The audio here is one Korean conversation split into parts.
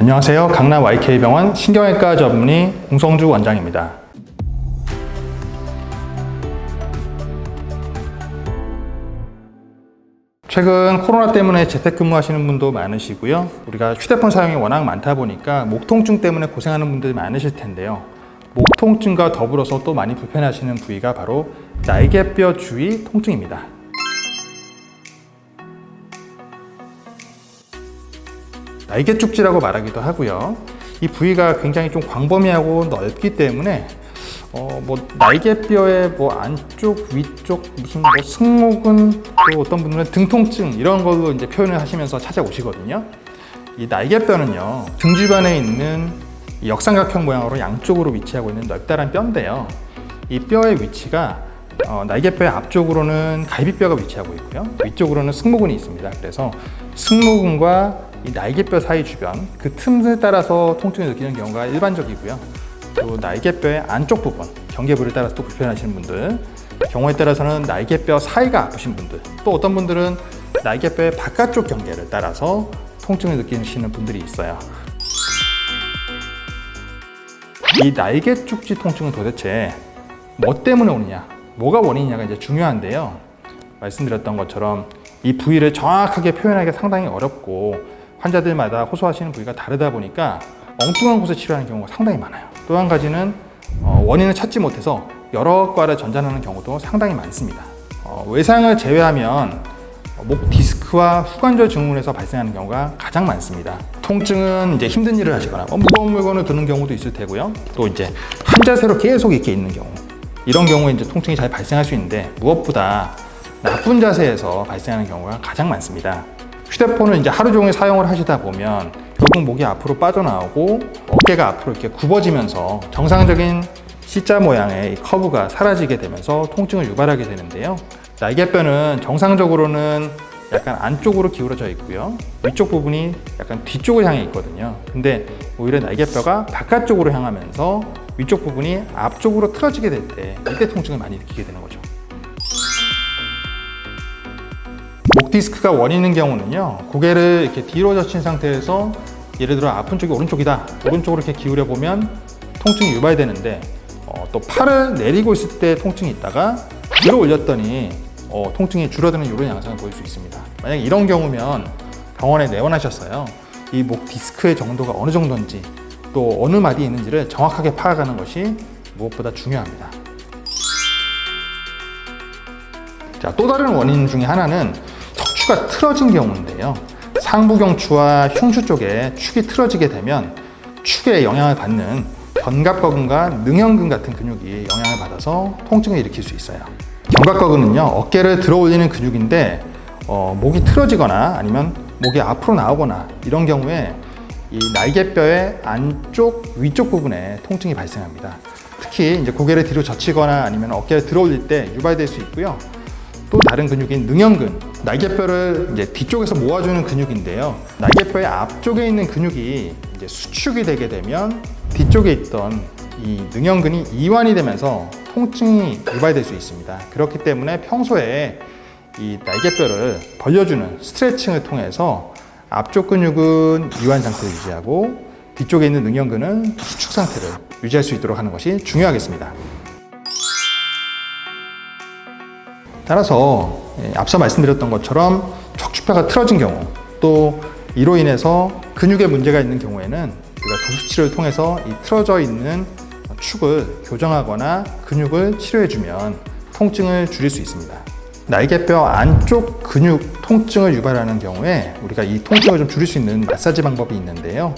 안녕하세요. 강남 YK병원 신경외과 전문의 공성주 원장입니다. 최근 코로나 때문에 재택근무 하시는 분도 많으시고요. 우리가 휴대폰 사용이 워낙 많다 보니까 목 통증 때문에 고생하는 분들이 많으실 텐데요. 목 통증과 더불어서 또 많이 불편하시는 부위가 바로 날개뼈 주위 통증입니다. 날개축지라고 말하기도 하고요. 이 부위가 굉장히 좀 광범위하고 넓기 때문에 어, 뭐 날개뼈의 뭐 안쪽, 위쪽 무슨 뭐 승모근 또 어떤 분들은 등 통증 이런 걸로 이제 표현을 하시면서 찾아오시거든요. 이 날개뼈는요 등 주변에 있는 이 역삼각형 모양으로 양쪽으로 위치하고 있는 넓다란 뼈인데요. 이 뼈의 위치가 어, 날개뼈의 앞쪽으로는 갈비뼈가 위치하고 있고요. 위쪽으로는 승모근이 있습니다. 그래서 승모근과 이 날개뼈 사이 주변 그 틈을 따라서 통증을 느끼는 경우가 일반적이고요. 또 날개뼈의 안쪽 부분 경계부를 따라서 또 불편하시는 분들 경우에 따라서는 날개뼈 사이가 아프신 분들 또 어떤 분들은 날개뼈의 바깥쪽 경계를 따라서 통증을 느끼시는 분들이 있어요. 이 날개 축지 통증은 도대체 뭐 때문에 오느냐, 뭐가 원인이냐가 이제 중요한데요. 말씀드렸던 것처럼 이 부위를 정확하게 표현하기가 상당히 어렵고 환자들마다 호소하시는 부위가 다르다 보니까 엉뚱한 곳에 치료하는 경우가 상당히 많아요. 또 한 가지는 어, 원인을 찾지 못해서 여러 과를 전전하는 경우도 상당히 많습니다. 어, 외상을 제외하면 목 디스크와 후관절 증후군에서 발생하는 경우가 가장 많습니다. 통증은 이제 힘든 일을 하시거나 뭐 무거운 물건을 드는 경우도 있을 테고요. 또 이제 한 자세로 계속 이렇게 있는 경우 이런 경우에 이제 통증이 잘 발생할 수 있는데 무엇보다 나쁜 자세에서 발생하는 경우가 가장 많습니다. 휴대폰을 이제 하루 종일 사용을 하시다 보면 결국 목이 앞으로 빠져나오고 어깨가 앞으로 이렇게 굽어지면서 정상적인 C자 모양의 이 커브가 사라지게 되면서 통증을 유발하게 되는데요. 날개뼈는 정상적으로는 약간 안쪽으로 기울어져 있고요. 위쪽 부분이 약간 뒤쪽을 향해 있거든요. 근데 오히려 날개뼈가 바깥쪽으로 향하면서 위쪽 부분이 앞쪽으로 틀어지게 될 때 이때 통증을 많이 느끼게 되는 거죠. 목 디스크가 원인인 경우는요 고개를 이렇게 뒤로 젖힌 상태에서 예를 들어 아픈 쪽이 오른쪽이다 오른쪽으로 이렇게 기울여 보면 통증이 유발되는데 어, 또 팔을 내리고 있을 때 통증이 있다가 뒤로 올렸더니 어, 통증이 줄어드는 이런 양상을 보일 수 있습니다 만약 이런 경우면 병원에 내원하셨어요 이 목 디스크의 정도가 어느 정도인지 또 어느 마디에 있는지를 정확하게 파악하는 것이 무엇보다 중요합니다 자, 또 다른 원인 중에 하나는 척추가 틀어진 경우인데요. 상부경추와 흉추 쪽에 축이 틀어지게 되면 축에 영향을 받는 견갑거근과 능형근 같은 근육이 영향을 받아서 통증을 일으킬 수 있어요. 견갑거근은요, 어깨를 들어 올리는 근육인데 어, 목이 틀어지거나 아니면 목이 앞으로 나오거나 이런 경우에 이 날개뼈의 안쪽 위쪽 부분에 통증이 발생합니다. 특히 이제 고개를 뒤로 젖히거나 아니면 어깨를 들어 올릴 때 유발될 수 있고요. 또 다른 근육인 능형근, 날개뼈를 이제 뒤쪽에서 모아주는 근육인데요. 날개뼈의 앞쪽에 있는 근육이 이제 수축이 되게 되면 뒤쪽에 있던 이 능형근이 이완이 되면서 통증이 유발될 수 있습니다. 그렇기 때문에 평소에 이 날개뼈를 벌려주는 스트레칭을 통해서 앞쪽 근육은 이완 상태를 유지하고 뒤쪽에 있는 능형근은 수축 상태를 유지할 수 있도록 하는 것이 중요하겠습니다. 따라서 예, 앞서 말씀드렸던 것처럼 척추뼈가 틀어진 경우 또 이로 인해서 근육에 문제가 있는 경우에는 우리가 도수치료를 통해서 이 틀어져 있는 축을 교정하거나 근육을 치료해주면 통증을 줄일 수 있습니다. 날개뼈 안쪽 근육 통증을 유발하는 경우에 우리가 이 통증을 좀 줄일 수 있는 마사지 방법이 있는데요.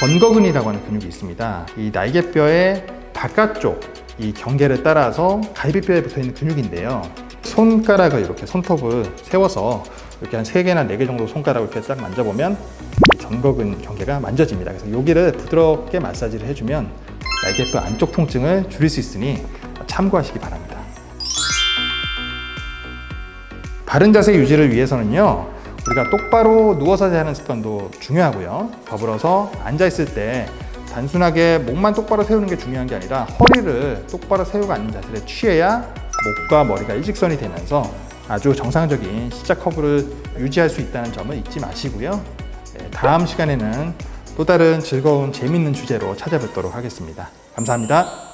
전거근이라고 하는 근육이 있습니다. 이 날개뼈의 바깥쪽 이 경계를 따라서 갈비뼈에 붙어 있는 근육인데요. 손가락을 이렇게 손톱을 세워서 이렇게 한 세개나네 개 정도 손가락을 이렇게 딱 만져보면 이 전거근 경계가 만져집니다. 그래서 여기를 부드럽게 마사지를 해주면 날개뼈 안쪽 통증을 줄일 수 있으니 참고하시기 바랍니다. 바른 자세 유지를 위해서는요, 우리가 똑바로 누워서 하는 습관도 중요하고요. 더불어서 앉아있을 때 단순하게 목만 똑바로 세우는 게 중요한 게 아니라 허리를 똑바로 세우고 앉는 자세를 취해야 목과 머리가 일직선이 되면서 아주 정상적인 시작 커브를 유지할 수 있다는 점을 잊지 마시고요. 네, 다음 시간에는 또 다른 즐거운 재밌는 주제로 찾아뵙도록 하겠습니다. 감사합니다.